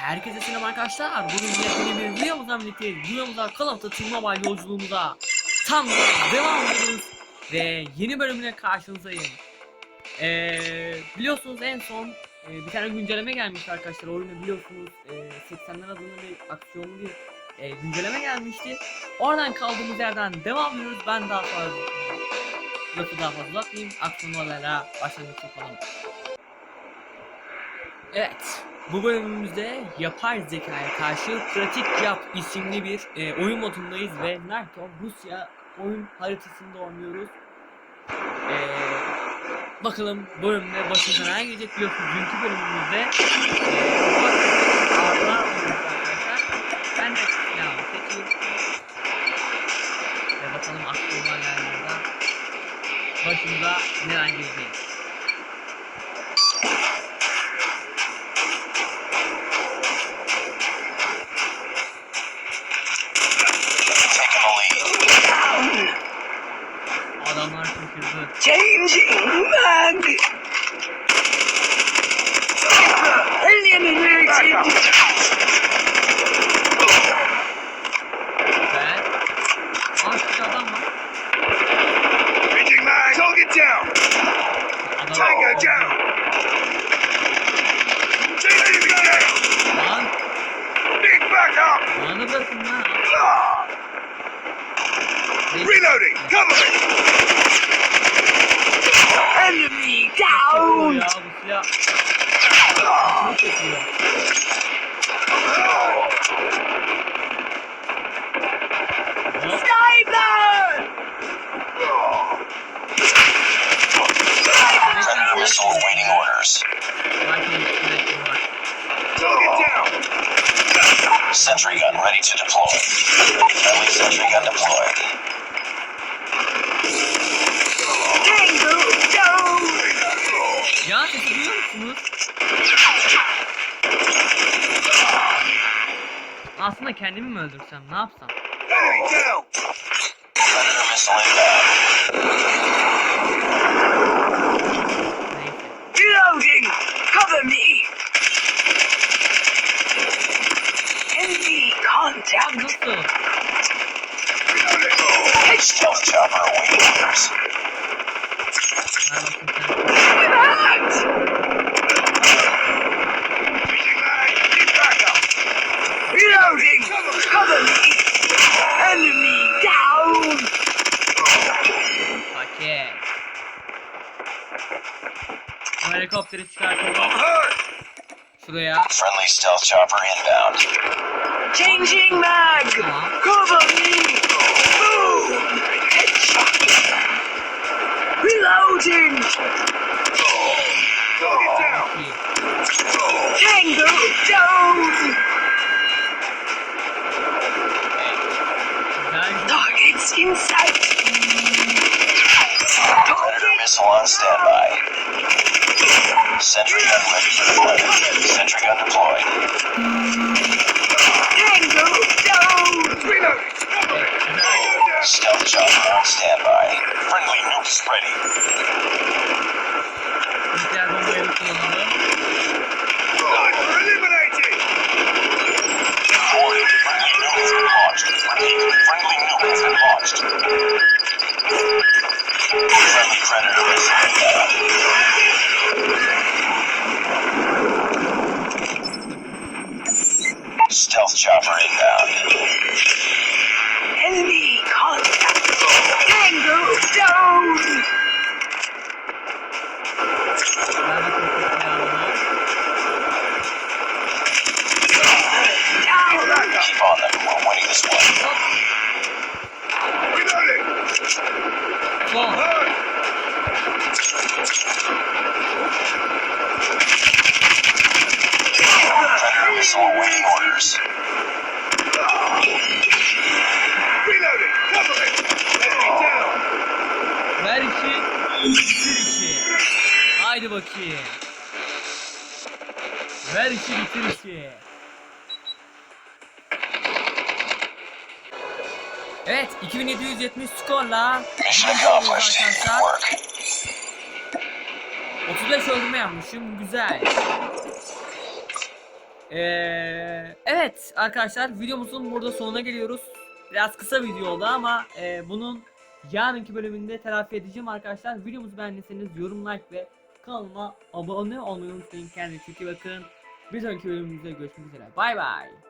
Herkese selam arkadaşlar. Bugün yine bir videomuzdan birlikteyiz. Videomuza Call of Duty Mobile yolculuğumuza tam gaz devam ediyoruz. Ve yeni bölümüne karşınızdayım. Ee, biliyorsunuz en son e, bir tane güncelleme gelmişti arkadaşlar. Oyunu biliyorsunuz e, 80'ler adında bir aksiyonlu bir e, güncelleme gelmişti. Oradan kaldığımız yerden devam ediyoruz. Ben daha fazla lafı daha fazla uzatmayayım. Aksiyon olaylara başlangıç yapalım. Evet. Bu bölümümüzde yapay zekaya karşı pratik yap isimli bir e, oyun modundayız ve NATO Rusya oyun haritasında oynuyoruz. E, bakalım bölümde başımıza ne gelecek biliyorsunuz dünkü bölümümüzde e, oluyor arkadaşlar. Ben de silahımı seçeyim. Ve bakalım aklıma yerlerden başımıza neler gelecek. Changing mag. Down. Tango down. Changing mag. Lan Big back up. Reloading. Cover me. Enemy down. ya bu silah. Ne çekiyor? Hop. Sniper. Predator missile awaiting orders. Belki bir var. Target down. Sentry gun ready to deploy. Friendly sentry gun deployed. Aslında kendimi mi öldürsem ne yapsam? Enemy down. Paket. Bu helikopteri çıkartalım. Şuraya. Friendly stealth chopper inbound. Changing mag. Tamam. Cover me. Boom. Headshot. Reloading. İyi. Tango down. Targets in sight. Predator missile on standby. Sentry gun ready for deployment. Sentry gun deployed. Tango down. Evet. Stealth chopper on standby. Friendly nukes ready. Chopper inbound. Enemy contact. Tango down. Ver bakayım şu silahını. Down. Keep on them. We're winning this one. Hop. Reloading. Sol. Predator missile awaiting orders. Ver işi. Bitir işi. Haydi bakayım. Ver işi bitir işi. Evet 2770 skorla arkadaşlar. work. 35 öldürme yapmışım güzel. Ee, evet arkadaşlar videomuzun burada sonuna geliyoruz. Biraz kısa video oldu ama e, bunun yarınki bölümünde telafi edeceğim arkadaşlar. Videomuzu beğendiyseniz yorum like ve kanalıma abone olmayı unutmayın. Kendinize çok iyi bakın. Bir sonraki bölümümüzde görüşmek üzere. Bay bay.